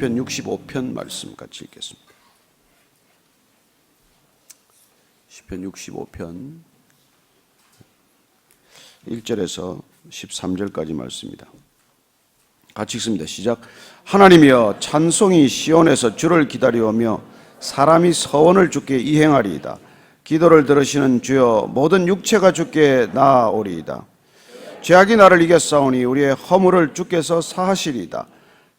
시편 65편 말씀 같이 읽겠습니다. 시편 65편 1절에서 13절까지 말씀입니다. 같이 읽습니다. 시작. 하나님이여 찬송이 시온에서 주를 기다리오며 사람이 서원을 주께 이행하리이다. 기도를 들으시는 주여 모든 육체가 주께 나아오리이다. 죄악이 나를 이겼사오니 우리의 허물을 주께서 사하시리이다.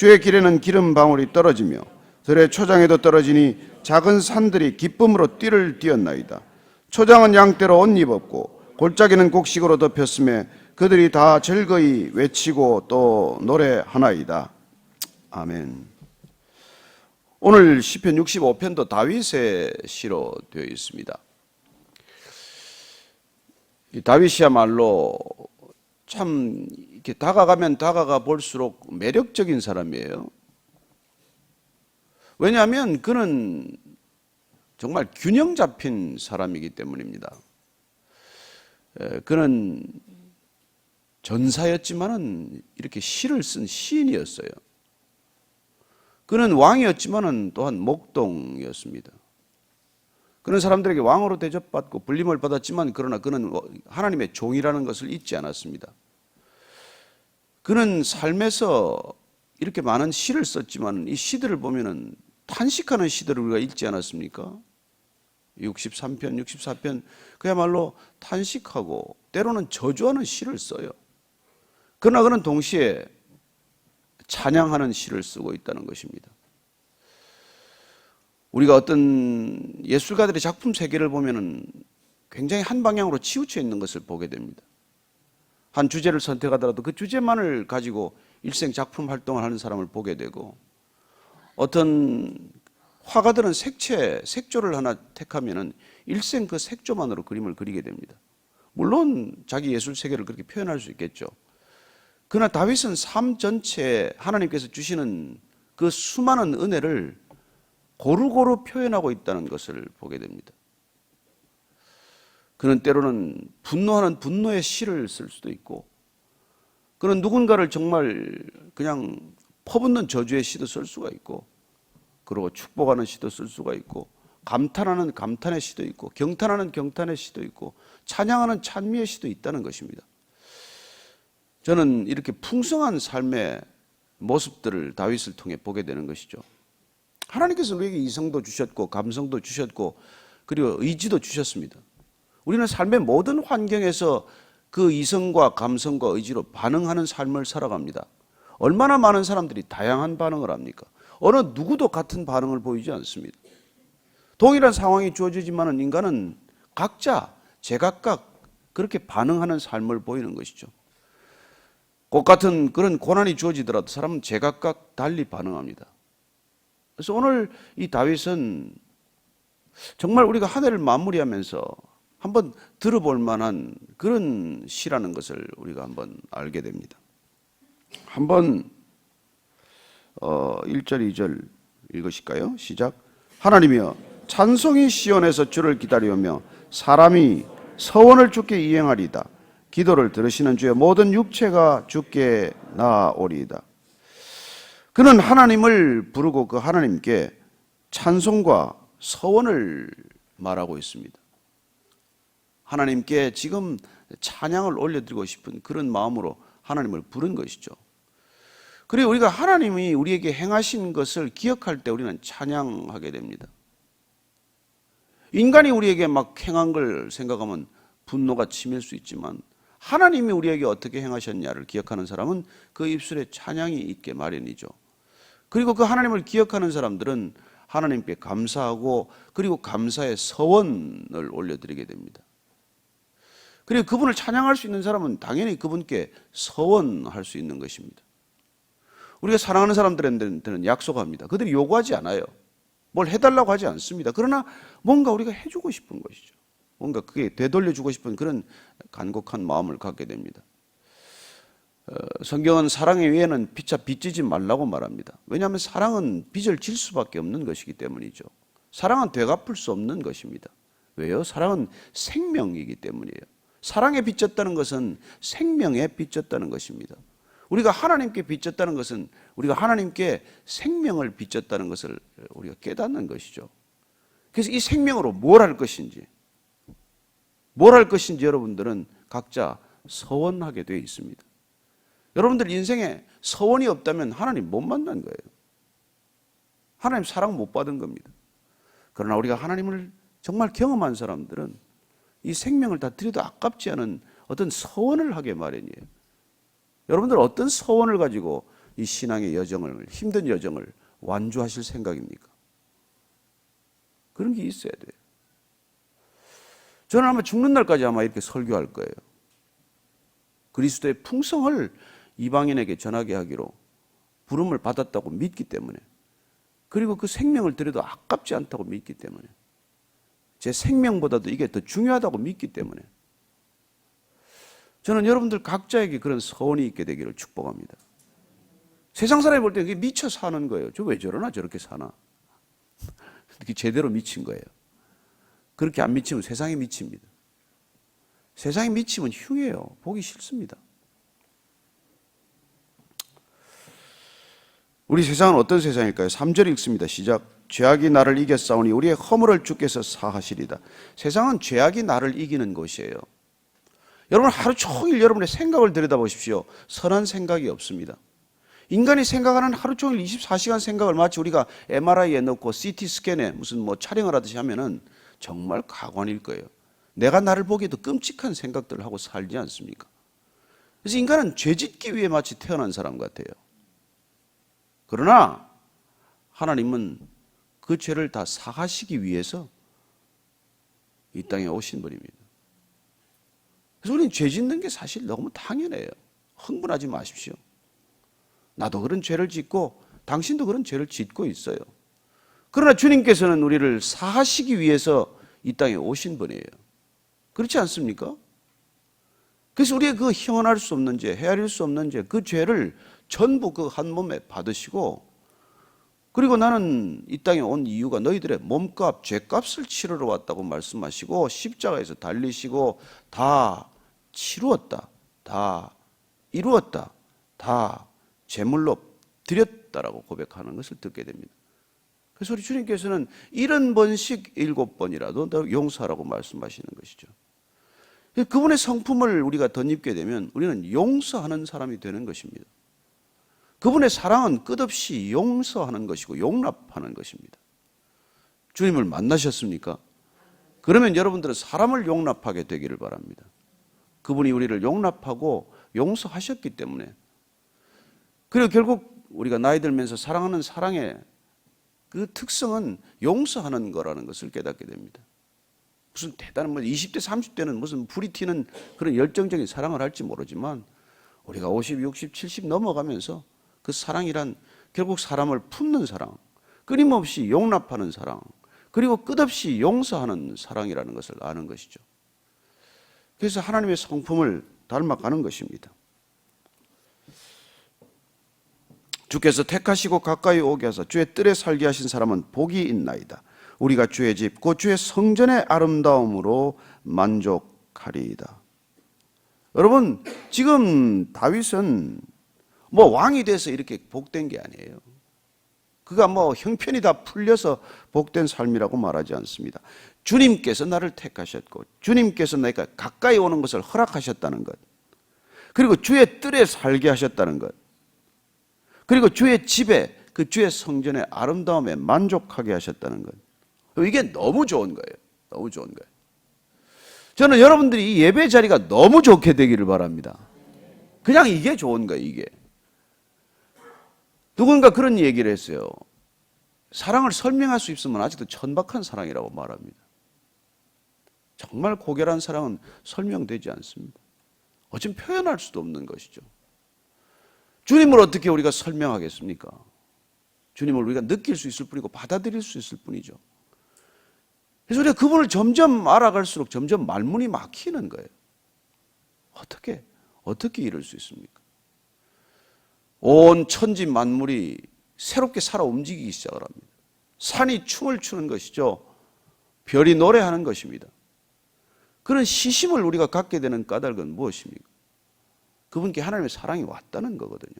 주의 길에는 기름 방울이 떨어지며 들의 초장에도 떨어지니 작은 산들이 기쁨으로 띠를 띄었나이다. 초장은 양떼로 옷 입었고 골짜기는 곡식으로 덮였음에 그들이 다 즐거이 외치고 또 노래하나이다. 아멘. 오늘 시편 65편도 다윗의 시로 되어 있습니다. 이 다윗이야말로 참 이렇게 다가가면 다가가 볼수록 매력적인 사람이에요. 왜냐하면 그는 정말 균형 잡힌 사람이기 때문입니다. 에, 그는 전사였지만은 이렇게 시를 쓴 시인이었어요. 그는 왕이었지만은 또한 목동이었습니다. 그런 사람들에게 왕으로 대접받고 불림을 받았지만 그러나 그는 하나님의 종이라는 것을 잊지 않았습니다. 그는 삶에서 이렇게 많은 시를 썼지만 이 시들을 보면은 탄식하는 시들을 우리가 읽지 않았습니까? 63편, 64편 그야말로 탄식하고 때로는 저주하는 시를 써요. 그러나 그는 동시에 찬양하는 시를 쓰고 있다는 것입니다. 우리가 어떤 예술가들의 작품 세계를 보면은 굉장히 한 방향으로 치우쳐 있는 것을 보게 됩니다. 한 주제를 선택하더라도 그 주제만을 가지고 일생 작품 활동을 하는 사람을 보게 되고 어떤 화가들은 색채, 색조를 하나 택하면은 일생 그 색조만으로 그림을 그리게 됩니다. 물론 자기 예술 세계를 그렇게 표현할 수 있겠죠. 그러나 다윗은 삶 전체에 하나님께서 주시는 그 수많은 은혜를 고루고루 표현하고 있다는 것을 보게 됩니다. 그는 때로는 분노하는 분노의 시를 쓸 수도 있고, 그는 누군가를 정말 그냥 퍼붓는 저주의 시도 쓸 수가 있고, 그리고 축복하는 시도 쓸 수가 있고, 감탄하는 감탄의 시도 있고, 경탄하는 경탄의 시도 있고, 찬양하는 찬미의 시도 있다는 것입니다. 저는 이렇게 풍성한 삶의 모습들을 다윗을 통해 보게 되는 것이죠. 하나님께서 우리에게 이성도 주셨고 감성도 주셨고 그리고 의지도 주셨습니다. 우리는 삶의 모든 환경에서 그 이성과 감성과 의지로 반응하는 삶을 살아갑니다. 얼마나 많은 사람들이 다양한 반응을 합니까? 어느 누구도 같은 반응을 보이지 않습니다. 동일한 상황이 주어지지만 인간은 각자 제각각 그렇게 반응하는 삶을 보이는 것이죠. 곧 같은 그런 고난이 주어지더라도 사람은 제각각 달리 반응합니다. 그래서 오늘 이 다윗은 정말 우리가 한 해를 마무리하면서 한번 들어볼 만한 그런 시라는 것을 우리가 한번 알게 됩니다. 한번 어 1절 2절 읽으실까요? 시작. 하나님이여 찬송이 시온에서 주를 기다리오며 사람이 서원을 주께 이행하리이다. 기도를 들으시는 주의 모든 육체가 주께 나아오리이다. 그는 하나님을 부르고 그 하나님께 찬송과 서원을 말하고 있습니다. 하나님께 지금 찬양을 올려드리고 싶은 그런 마음으로 하나님을 부른 것이죠. 그리고 우리가 하나님이 우리에게 행하신 것을 기억할 때 우리는 찬양하게 됩니다. 인간이 우리에게 막 행한 걸 생각하면 분노가 치밀 수 있지만 하나님이 우리에게 어떻게 행하셨냐를 기억하는 사람은 그 입술에 찬양이 있게 마련이죠. 그리고 그 하나님을 기억하는 사람들은 하나님께 감사하고 그리고 감사의 서원을 올려드리게 됩니다. 그리고 그분을 찬양할 수 있는 사람은 당연히 그분께 서원할 수 있는 것입니다. 우리가 사랑하는 사람들한테는 약속합니다. 그들이 요구하지 않아요. 뭘 해달라고 하지 않습니다. 그러나 뭔가 우리가 해주고 싶은 것이죠. 뭔가 그게 되돌려주고 싶은 그런 간곡한 마음을 갖게 됩니다. 어, 성경은 사랑의 위에는 피차 빚지지 말라고 말합니다. 왜냐하면 사랑은 빚을 질 수밖에 없는 것이기 때문이죠. 사랑은 되갚을 수 없는 것입니다. 왜요? 사랑은 생명이기 때문이에요. 사랑에 빚졌다는 것은 생명에 빚졌다는 것입니다. 우리가 하나님께 빚졌다는 것은 우리가 하나님께 생명을 빚졌다는 것을 우리가 깨닫는 것이죠. 그래서 이 생명으로 뭘 할 것인지, 뭘 할 것인지 여러분들은 각자 서원하게 되어 있습니다. 여러분들 인생에 서원이 없다면 하나님 못 만난 거예요. 하나님 사랑 못 받은 겁니다. 그러나 우리가 하나님을 정말 경험한 사람들은 이 생명을 다 드려도 아깝지 않은 어떤 서원을 하게 마련이에요. 여러분들 어떤 서원을 가지고 이 신앙의 여정을 힘든 여정을 완주하실 생각입니까? 그런 게 있어야 돼요. 저는 아마 죽는 날까지 아마 이렇게 설교할 거예요. 그리스도의 풍성을 이방인에게 전하게 하기로 부름을 받았다고 믿기 때문에 그리고 그 생명을 드려도 아깝지 않다고 믿기 때문에 제 생명보다도 이게 더 중요하다고 믿기 때문에 저는 여러분들 각자에게 그런 서원이 있게 되기를 축복합니다. 세상 사람이 볼 때 그게 미쳐 사는 거예요. 저 왜 저러나 저렇게 사나. 이렇게 제대로 미친 거예요. 그렇게 안 미치면 세상에 미칩니다. 세상에 미치면 흉해요. 보기 싫습니다. 우리 세상은 어떤 세상일까요? 3절 읽습니다. 시작. 죄악이 나를 이겼사오니 우리의 허물을 주께서 사하시리다. 세상은 죄악이 나를 이기는 곳이에요. 여러분 하루 종일 여러분의 생각을 들여다보십시오. 선한 생각이 없습니다. 인간이 생각하는 하루 종일 24시간 생각을 마치 우리가 MRI에 넣고 CT 스캔에 무슨 뭐 촬영을 하듯이 하면은 정말 가관일 거예요. 내가 나를 보기에도 끔찍한 생각들을 하고 살지 않습니까? 그래서 인간은 죄 짓기 위해 마치 태어난 사람 같아요. 그러나 하나님은 그 죄를 다 사하시기 위해서 이 땅에 오신 분입니다. 그래서 우리는 죄 짓는 게 사실 너무 당연해요. 흥분하지 마십시오. 나도 그런 죄를 짓고 당신도 그런 죄를 짓고 있어요. 그러나 주님께서는 우리를 사하시기 위해서 이 땅에 오신 분이에요. 그렇지 않습니까? 그래서 우리의 그 형언할 수 없는 죄, 헤아릴 수 없는 죄, 그 죄를 전부 그 한 몸에 받으시고 그리고 나는 이 땅에 온 이유가 너희들의 몸값, 죄값을 치르러 왔다고 말씀하시고 십자가에서 달리시고 다 치루었다. 다 이루었다. 다 제물로 드렸다라고 고백하는 것을 듣게 됩니다. 그래서 우리 주님께서는 이런 번씩 일곱 번이라도 더 용서하라고 말씀하시는 것이죠. 그분의 성품을 우리가 덧입게 되면 우리는 용서하는 사람이 되는 것입니다. 그분의 사랑은 끝없이 용서하는 것이고 용납하는 것입니다. 주님을 만나셨습니까? 그러면 여러분들은 사람을 용납하게 되기를 바랍니다. 그분이 우리를 용납하고 용서하셨기 때문에 그리고 결국 우리가 나이 들면서 사랑하는 사랑의 그 특성은 용서하는 거라는 것을 깨닫게 됩니다. 무슨 대단한 뭐 20대 30대는 무슨 불이 튀는 그런 열정적인 사랑을 할지 모르지만 우리가 50, 60, 70 넘어가면서 그 사랑이란 결국 사람을 품는 사랑, 끊임없이 용납하는 사랑, 그리고 끝없이 용서하는 사랑이라는 것을 아는 것이죠. 그래서 하나님의 성품을 닮아가는 것입니다. 주께서 택하시고 가까이 오게 하사 주의 뜰에 살게 하신 사람은 복이 있나이다. 우리가 주의 집, 곧 주의 성전의 아름다움으로 만족하리이다. 여러분, 지금 다윗은 뭐 왕이 돼서 이렇게 복된 게 아니에요. 그가 뭐 형편이 다 풀려서 복된 삶이라고 말하지 않습니다. 주님께서 나를 택하셨고 주님께서 내가 가까이 오는 것을 허락하셨다는 것. 그리고 주의 뜰에 살게 하셨다는 것. 그리고 주의 집에 그 주의 성전의 아름다움에 만족하게 하셨다는 것. 이게 너무 좋은 거예요. 너무 좋은 거예요. 저는 여러분들이 이 예배 자리가 너무 좋게 되기를 바랍니다. 그냥 이게 좋은 거예요, 이게. 누군가 그런 얘기를 했어요. 사랑을 설명할 수 있으면 아직도 천박한 사랑이라고 말합니다. 정말 고결한 사랑은 설명되지 않습니다. 어쩜 표현할 수도 없는 것이죠. 주님을 어떻게 우리가 설명하겠습니까? 주님을 우리가 느낄 수 있을 뿐이고 받아들일 수 있을 뿐이죠. 그래서 우리가 그분을 점점 알아갈수록 점점 말문이 막히는 거예요. 어떻게, 어떻게 이럴 수 있습니까? 온 천지 만물이 새롭게 살아 움직이기 시작을 합니다. 산이 춤을 추는 것이죠. 별이 노래하는 것입니다. 그런 시심을 우리가 갖게 되는 까닭은 무엇입니까? 그분께 하나님의 사랑이 왔다는 거거든요.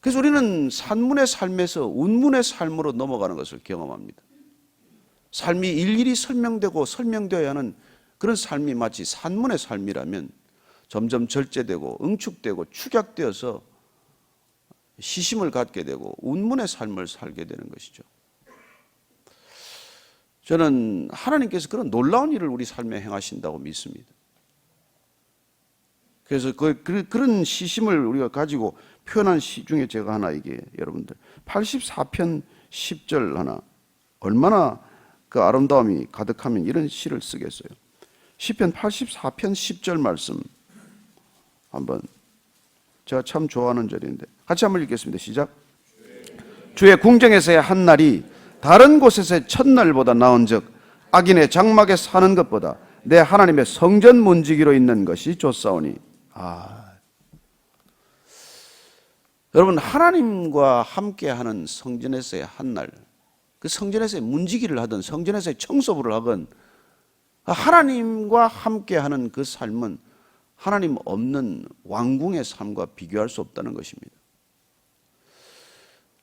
그래서 우리는 산문의 삶에서 운문의 삶으로 넘어가는 것을 경험합니다. 삶이 일일이 설명되고 설명되어야 하는 그런 삶이 마치 산문의 삶이라면 점점 절제되고 응축되고 축약되어서 시심을 갖게 되고 운문의 삶을 살게 되는 것이죠. 저는 하나님께서 그런 놀라운 일을 우리 삶에 행하신다고 믿습니다. 그래서 그, 그, 그 런 시심을 우리가 가지고 표현한 시 중에 제가 하나 이게 여러분들 84편 10절 하나 얼마나 그 아름다움이 가득하면 이런 시를 쓰겠어요. 시편 84편 10절 말씀 한번 제가 참 좋아하는 절인데 같이 한번 읽겠습니다. 시작. 주의 궁정에서의 한 날이 다른 곳에서의 첫날보다 나은즉 악인의 장막에 사는 것보다 내 하나님의 성전 문지기로 있는 것이 좋사오니 아 여러분 하나님과 함께하는 성전에서의 한 날 그 성전에서의 문지기를 하든 성전에서의 청소부를 하건 하나님과 함께하는 그 삶은 하나님 없는 왕궁의 삶과 비교할 수 없다는 것입니다.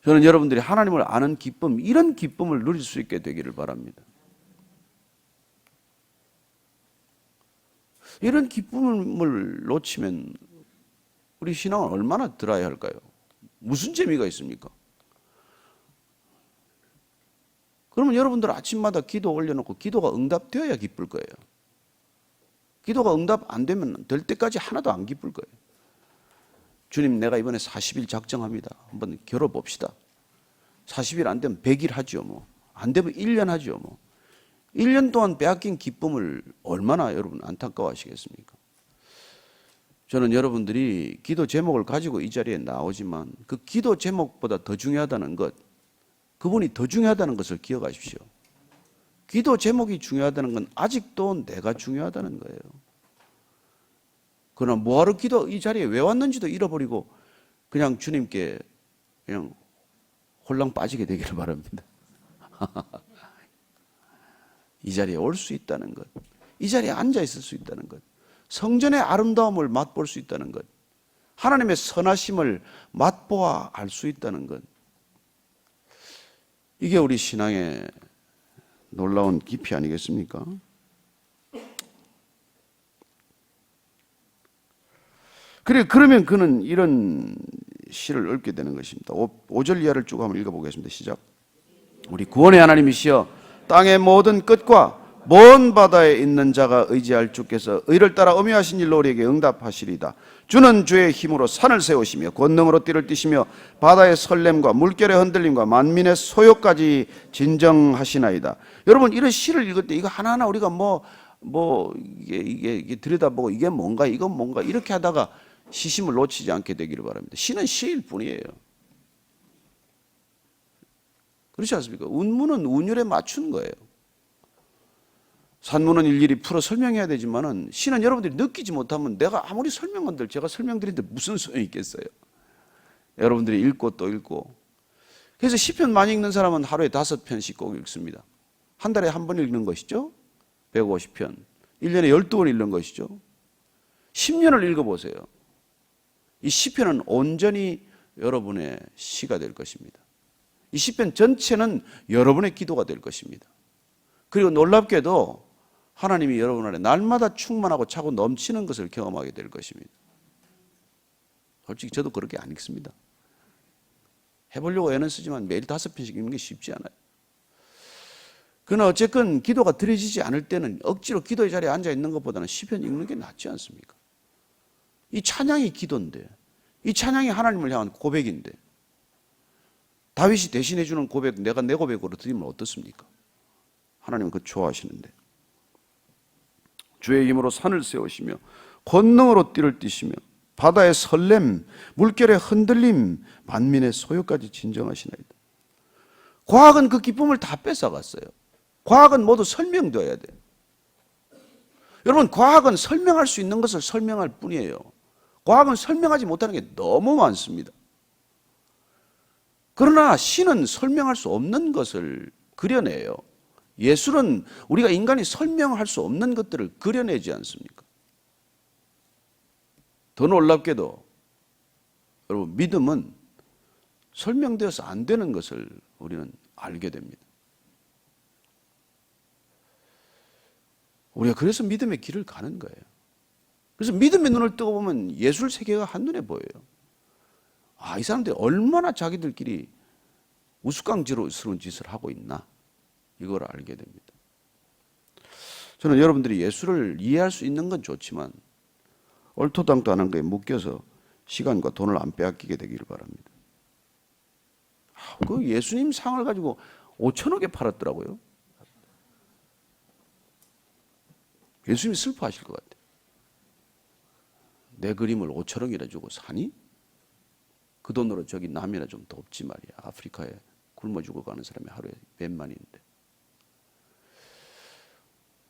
저는 여러분들이 하나님을 아는 기쁨, 이런 기쁨을 누릴 수 있게 되기를 바랍니다. 이런 기쁨을 놓치면 우리 신앙은 얼마나 들어야 할까요? 무슨 재미가 있습니까? 그러면 여러분들 아침마다 기도 올려놓고 기도가 응답되어야 기쁠 거예요. 기도가 응답 안 되면 될 때까지 하나도 안 기쁠 거예요. 주님, 내가 이번에 40일 작정합니다. 한번 겨뤄봅시다. 40일 안 되면 100일 하죠, 뭐. 안 되면 1년 하죠, 뭐. 1년 동안 빼앗긴 기쁨을 얼마나 여러분 안타까워 하시겠습니까? 저는 여러분들이 기도 제목을 가지고 이 자리에 나오지만 그 기도 제목보다 더 중요하다는 것, 그분이 더 중요하다는 것을 기억하십시오. 기도 제목이 중요하다는 건 아직도 내가 중요하다는 거예요. 그러나 뭐하러 기도 이 자리에 왜 왔는지도 잃어버리고 그냥 주님께 그냥 홀랑 빠지게 되기를 바랍니다. 이 자리에 올 수 있다는 것, 이 자리에 앉아 있을 수 있다는 것, 성전의 아름다움을 맛볼 수 있다는 것, 하나님의 선하심을 맛보아 알 수 있다는 것, 이게 우리 신앙의 놀라운 깊이 아니겠습니까? 그래 그러면 그는 이런 시를 읽게 되는 것입니다. 5, 절 이하를 쭉 한번 읽어보겠습니다. 시작. 우리 구원의 하나님이시여 땅의 모든 끝과 먼 바다에 있는 자가 의지할 주께서 의를 따라 엄유하신 일로 우리에게 응답하시리다. 주는 주의 힘으로 산을 세우시며 권능으로 띠를 띠시며 바다의 설렘과 물결의 흔들림과 만민의 소요까지 진정하시나이다. 여러분 이런 시를 읽을 때 이거 하나하나 우리가 뭐뭐 이게, 이게 이게 들여다보고 이게 뭔가 이건 뭔가 이렇게 하다가 시심을 놓치지 않게 되기를 바랍니다. 시는 시일 뿐이에요. 그렇지 않습니까? 운문은 운율에 맞춘 거예요. 산문은 일일이 풀어 설명해야 되지만은 시는 여러분들이 느끼지 못하면 내가 아무리 설명한들 제가 설명드리는데 무슨 소용이 있겠어요? 여러분들이 읽고 또 읽고. 그래서 시편 많이 읽는 사람은 하루에 다섯 편씩 꼭 읽습니다. 한 달에 한 번 읽는 것이죠. 150편. 1년에 12번 읽는 것이죠. 10년을 읽어보세요. 이 시편은 온전히 여러분의 시가 될 것입니다. 이 시편 전체는 여러분의 기도가 될 것입니다. 그리고 놀랍게도 하나님이 여러분 안에 날마다 충만하고 차고 넘치는 것을 경험하게 될 것입니다. 솔직히 저도 그렇게 안 읽습니다. 해보려고 애는 쓰지만 매일 다섯 편씩 읽는 게 쉽지 않아요. 그러나 어쨌건 기도가 드려지지 않을 때는 억지로 기도의 자리에 앉아 있는 것보다는 시편 읽는 게 낫지 않습니까? 이 찬양이 기도인데, 이 찬양이 하나님을 향한 고백인데, 다윗이 대신해 주는 고백, 내가 내 고백으로 드리면 어떻습니까? 하나님은 그 좋아하시는데. 주의 힘으로 산을 세우시며 권능으로 띠를 띠시며 바다의 설렘, 물결의 흔들림, 만민의 소유까지 진정하시나이다. 과학은 그 기쁨을 다 뺏어갔어요. 과학은 모두 설명되어야 돼. 여러분, 과학은 설명할 수 있는 것을 설명할 뿐이에요. 과학은 설명하지 못하는 게 너무 많습니다. 그러나 신은 설명할 수 없는 것을 그려내요. 예술은 우리가 인간이 설명할 수 없는 것들을 그려내지 않습니까? 더 놀랍게도 여러분 믿음은 설명되어서 안 되는 것을 우리는 알게 됩니다. 우리가 그래서 믿음의 길을 가는 거예요. 그래서 믿음의 눈을 뜨고 보면 예술 세계가 한눈에 보여요. 아, 이 사람들이 얼마나 자기들끼리 우스꽝스러운 짓을 하고 있나. 이걸 알게 됩니다. 저는 여러분들이 예술을 이해할 수 있는 건 좋지만 얼토당토 하는 거에 묶여서 시간과 돈을 안 빼앗기게 되기를 바랍니다. 아, 그 예수님 상을 가지고 5천억에 팔았더라고요. 예수님이 슬퍼하실 것 같아요. 내 그림을 5천억이나 주고 사니? 그 돈으로 저기 남이나 좀 돕지 말이야. 아프리카에 굶어 죽어가는 사람이 하루에 몇만인데.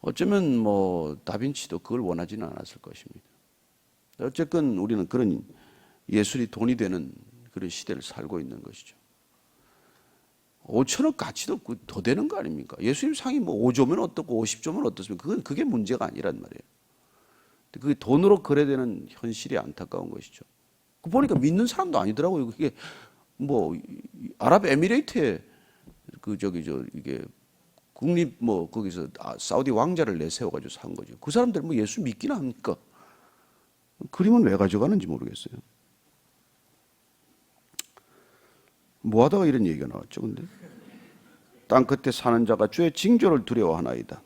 어쩌면 뭐 다빈치도 그걸 원하지는 않았을 것입니다. 어쨌건 우리는 그런 예술이 돈이 되는 그런 시대를 살고 있는 것이죠. 5천억 가치도 그더 되는 거 아닙니까? 예수님 상이 뭐 5조면 어떻고 50조면 어떻습니까? 그건 그게 문제가 아니란 말이에요. 그게 돈으로 거래되는 현실이 안타까운 것이죠. 그 보니까 믿는 사람도 아니더라고요. 그게 뭐 아랍에미레이트에 그 저기 저 이게 국립 뭐 거기서 아, 사우디 왕자를 내세워 가지고 산 거죠. 그 사람들 뭐 예수 믿기나 합니까? 그림은 왜 가져가는지 모르겠어요. 뭐 하다가 이런 얘기가 나왔죠, 근데? 땅 끝에 사는 자가 주의 징조를 두려워하나이다.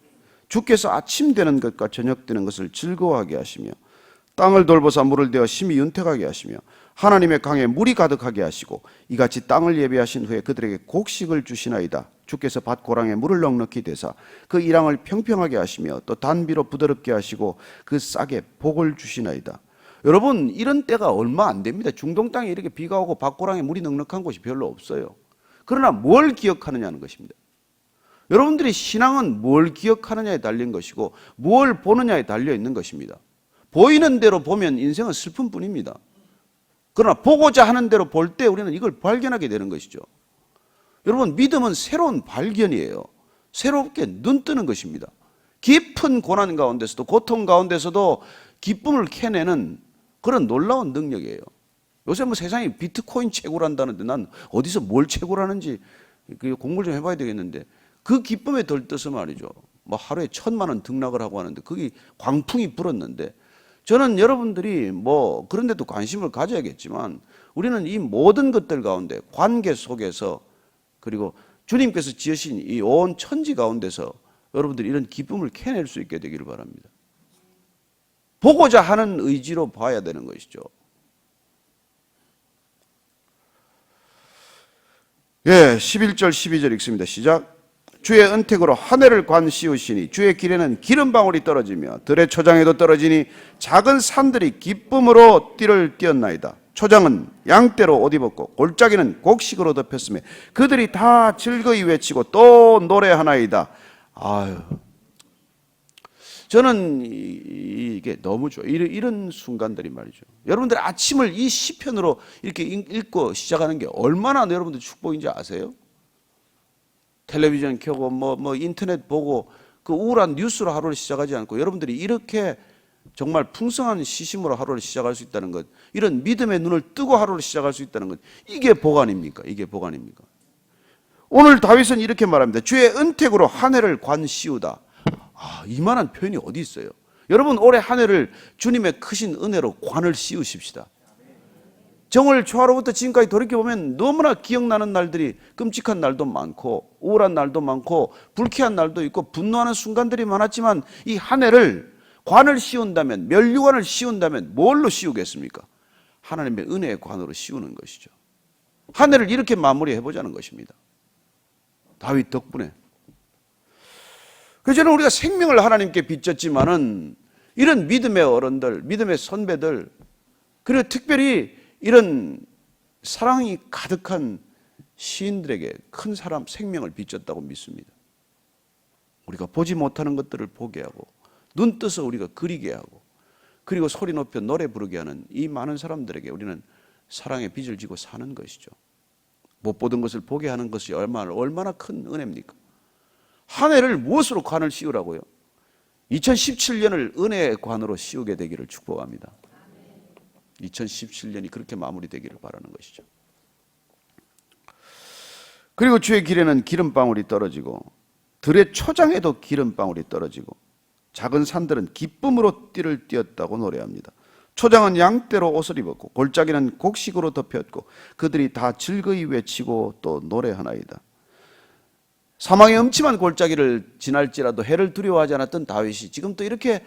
주께서 아침 되는 것과 저녁 되는 것을 즐거워하게 하시며 땅을 돌보사 물을 대어 심히 윤택하게 하시며 하나님의 강에 물이 가득하게 하시고 이같이 땅을 예배하신 후에 그들에게 곡식을 주시나이다. 주께서 밭 고랑에 물을 넉넉히 대사 그 이랑을 평평하게 하시며 또 단비로 부드럽게 하시고 그 싹에 복을 주시나이다. 여러분 이런 때가 얼마 안 됩니다. 중동 땅에 이렇게 비가 오고 밭 고랑에 물이 넉넉한 곳이 별로 없어요. 그러나 뭘 기억하느냐는 것입니다. 여러분들이 신앙은 뭘 기억하느냐에 달린 것이고 뭘 보느냐에 달려 있는 것입니다. 보이는 대로 보면 인생은 슬픈 뿐입니다. 그러나 보고자 하는 대로 볼 때 우리는 이걸 발견하게 되는 것이죠. 여러분, 믿음은 새로운 발견이에요. 새롭게 눈 뜨는 것입니다. 깊은 고난 가운데서도, 고통 가운데서도 기쁨을 캐내는 그런 놀라운 능력이에요. 요새 뭐 세상에 비트코인 채굴한다는데 난 어디서 뭘 채굴하는지 그 공부를 좀 해봐야 되겠는데 그 기쁨에 들떠서 말이죠. 뭐 하루에 천만 원 등락을 하고 하는데 그게 광풍이 불었는데 저는 여러분들이 뭐 그런 데도 관심을 가져야겠지만 우리는 이 모든 것들 가운데 관계 속에서 그리고 주님께서 지으신 이 온 천지 가운데서 여러분들이 이런 기쁨을 캐낼 수 있게 되기를 바랍니다. 보고자 하는 의지로 봐야 되는 것이죠. 예, 11절 12절 읽습니다. 시작. 주의 은택으로 하늘을 관 씌우시니 주의 길에는 기름 방울이 떨어지며 들의 초장에도 떨어지니 작은 산들이 기쁨으로 띠를 띄었나이다. 초장은 양떼로 옷 입었고 골짜기는 곡식으로 덮였으며 그들이 다 즐거이 외치고 또 노래하나이다. 아유. 저는 이- 이게 너무 좋아요. 이런, 순간들이 말이죠. 여러분들 아침을 이 시편으로 이렇게 읽- 읽고 시작하는 게 얼마나 여러분들 축복인지 아세요? 텔레비전 켜고 뭐, 뭐 인터넷 보고 그 우울한 뉴스로 하루를 시작하지 않고 여러분들이 이렇게 정말 풍성한 시심으로 하루를 시작할 수 있다는 것, 이런 믿음의 눈을 뜨고 하루를 시작할 수 있다는 것, 이게 복 아닙니까? 이게 복 아닙니까? 오늘 다윗은 이렇게 말합니다. 주의 은택으로 한 해를 관 씌우다. 아, 이만한 표현이 어디 있어요? 여러분 올해 한 해를 주님의 크신 은혜로 관을 씌우십시다. 정월 초하로부터 지금까지 돌이켜보면 너무나 기억나는 날들이 끔찍한 날도 많고 우울한 날도 많고 불쾌한 날도 있고 분노하는 순간들이 많았지만 이 한 해를 관을 씌운다면 멸류관을 씌운다면 뭘로 씌우겠습니까? 하나님의 은혜의 관으로 씌우는 것이죠. 한 해를 이렇게 마무리해 보자는 것입니다. 다윗 덕분에. 그래서 우리가 생명을 하나님께 비쳤지만은 이런 믿음의 어른들, 믿음의 선배들, 그리고 특별히 이런 사랑이 가득한 시인들에게 큰 사람 생명을 비쳤다고 믿습니다. 우리가 보지 못하는 것들을 보게 하고 눈 떠서 우리가 그리게 하고 그리고 소리 높여 노래 부르게 하는 이 많은 사람들에게 우리는 사랑의 빚을 지고 사는 것이죠. 못 보던 것을 보게 하는 것이 얼마나 얼마나 큰 은혜입니까? 한 해를 무엇으로 관을 씌우라고요? 2017년을 은혜의 관으로 씌우게 되기를 축복합니다. 2017년이 그렇게 마무리되기를 바라는 것이죠. 그리고 주의 길에는 기름방울이 떨어지고 들의 초장에도 기름방울이 떨어지고 작은 산들은 기쁨으로 띠를 띄었다고 노래합니다. 초장은 양떼로 옷을 입었고 골짜기는 곡식으로 덮였고 그들이 다 즐거이 외치고 또 노래하나이다. 사망의 음침한 골짜기를 지날지라도 해를 두려워하지 않았던 다윗이 지금 또 이렇게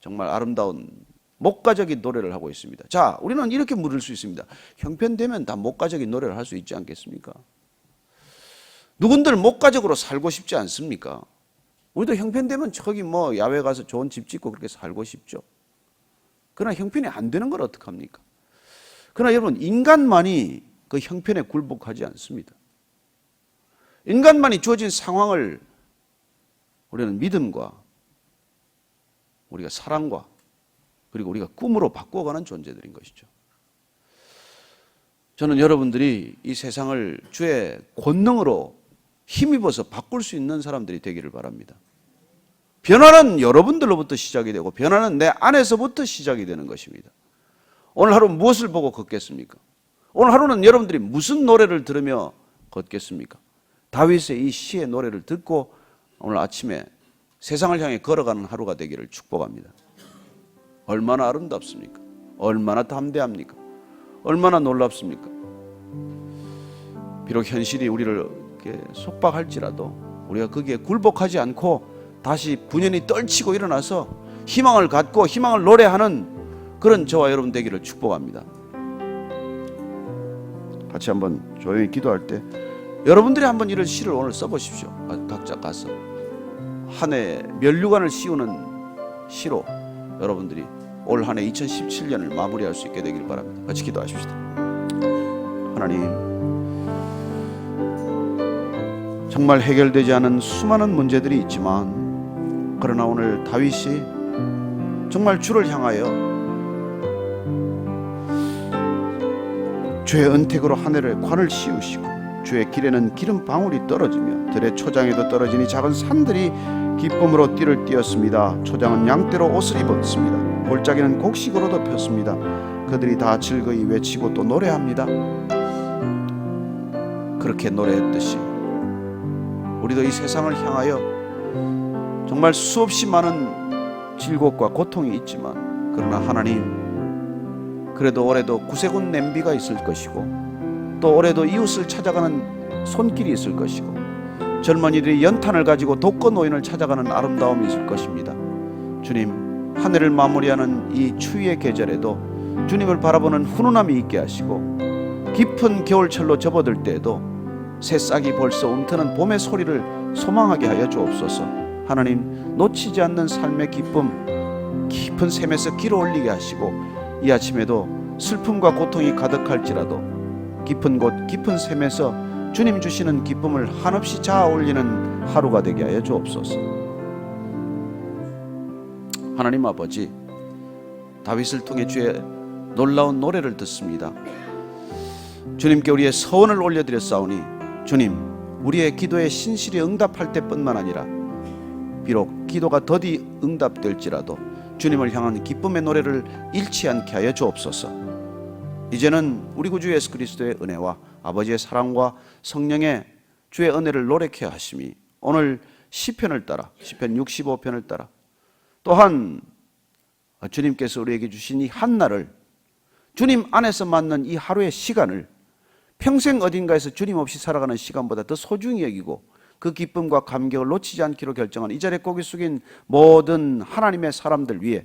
정말 아름다운 목가적인 노래를 하고 있습니다. 자, 우리는 이렇게 물을 수 있습니다. 형편되면 다 목가적인 노래를 할 수 있지 않겠습니까? 누군들 목가적으로 살고 싶지 않습니까? 우리도 형편되면 저기 뭐 야외 가서 좋은 집 짓고 그렇게 살고 싶죠. 그러나 형편이 안 되는 걸 어떡합니까? 그러나 여러분, 인간만이 그 형편에 굴복하지 않습니다. 인간만이 주어진 상황을 우리는 믿음과 우리가 사랑과 그리고 우리가 꿈으로 바꾸어가는 존재들인 것이죠. 저는 여러분들이 이 세상을 주의 권능으로 힘입어서 바꿀 수 있는 사람들이 되기를 바랍니다. 변화는 여러분들로부터 시작이 되고 변화는 내 안에서부터 시작이 되는 것입니다. 오늘 하루 무엇을 보고 걷겠습니까? 오늘 하루는 여러분들이 무슨 노래를 들으며 걷겠습니까? 다윗의 이 시의 노래를 듣고 오늘 아침에 세상을 향해 걸어가는 하루가 되기를 축복합니다. 얼마나 아름답습니까? 얼마나 담대합니까? 얼마나 놀랍습니까? 비록 현실이 우리를 속박할지라도 우리가 거기에 굴복하지 않고 다시 분연히 떨치고 일어나서 희망을 갖고 희망을 노래하는 그런 저와 여러분 되기를 축복합니다. 같이 한번 조용히 기도할 때 여러분들이 한번 이런 시를 오늘 써보십시오. 각자 가서 한해 멸류관을 씌우는 시로 여러분들이 올 한 해 2017년을 마무리할 수 있게 되길 바랍니다. 같이 기도하십시다. 하나님, 정말 해결되지 않은 수많은 문제들이 있지만, 그러나 오늘 다윗이 정말 주를 향하여 주의 은택으로 하늘에 관을 씌우시고 주의 길에는 기름 방울이 떨어지며 들의 초장에도 떨어지니 작은 산들이 기쁨으로 띠를 띄었습니다. 초장은 양떼로 옷을 입었습니다. 골짜기는 곡식으로 덮였습니다. 그들이 다 즐거이 외치고 또 노래합니다. 그렇게 노래했듯이 우리도 이 세상을 향하여 정말 수없이 많은 질곡과 고통이 있지만 그러나 하나님 그래도 올해도 구세군 냄비가 있을 것이고 또 올해도 이웃을 찾아가는 손길이 있을 것이고 젊은이들이 연탄을 가지고 독거 노인을 찾아가는 아름다움이 있을 것입니다. 주님 한 해를 마무리하는 이 추위의 계절에도 주님을 바라보는 훈훈함이 있게 하시고 깊은 겨울철로 접어들 때에도 새싹이 벌써 움트는 봄의 소리를 소망하게 하여 주옵소서. 하나님 놓치지 않는 삶의 기쁨 깊은 샘에서 길어 올리게 하시고 이 아침에도 슬픔과 고통이 가득할지라도 깊은 곳 깊은 샘에서 주님 주시는 기쁨을 한없이 자아 올리는 하루가 되게 하여 주옵소서. 하나님 아버지 다윗을 통해 주의 놀라운 노래를 듣습니다. 주님께 우리의 서원을 올려드렸사오니 주님 우리의 기도에 신실히 응답할 때뿐만 아니라 비록 기도가 더디 응답될지라도 주님을 향한 기쁨의 노래를 잃지 않게 하여 주옵소서. 이제는 우리 구주 예수 그리스도의 은혜와 아버지의 사랑과 성령의 주의 은혜를 노력해 하심이 오늘 시편을 따라 시편 65편을 따라 또한 주님께서 우리에게 주신 이 한 날을 주님 안에서 맞는 이 하루의 시간을 평생 어딘가에서 주님 없이 살아가는 시간보다 더 소중히 여기고 그 기쁨과 감격을 놓치지 않기로 결정한 이 자리에 고개 숙인 모든 하나님의 사람들 위해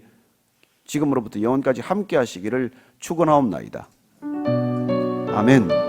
지금으로부터 영원까지 함께 하시기를 축원하옵나이다. 아멘.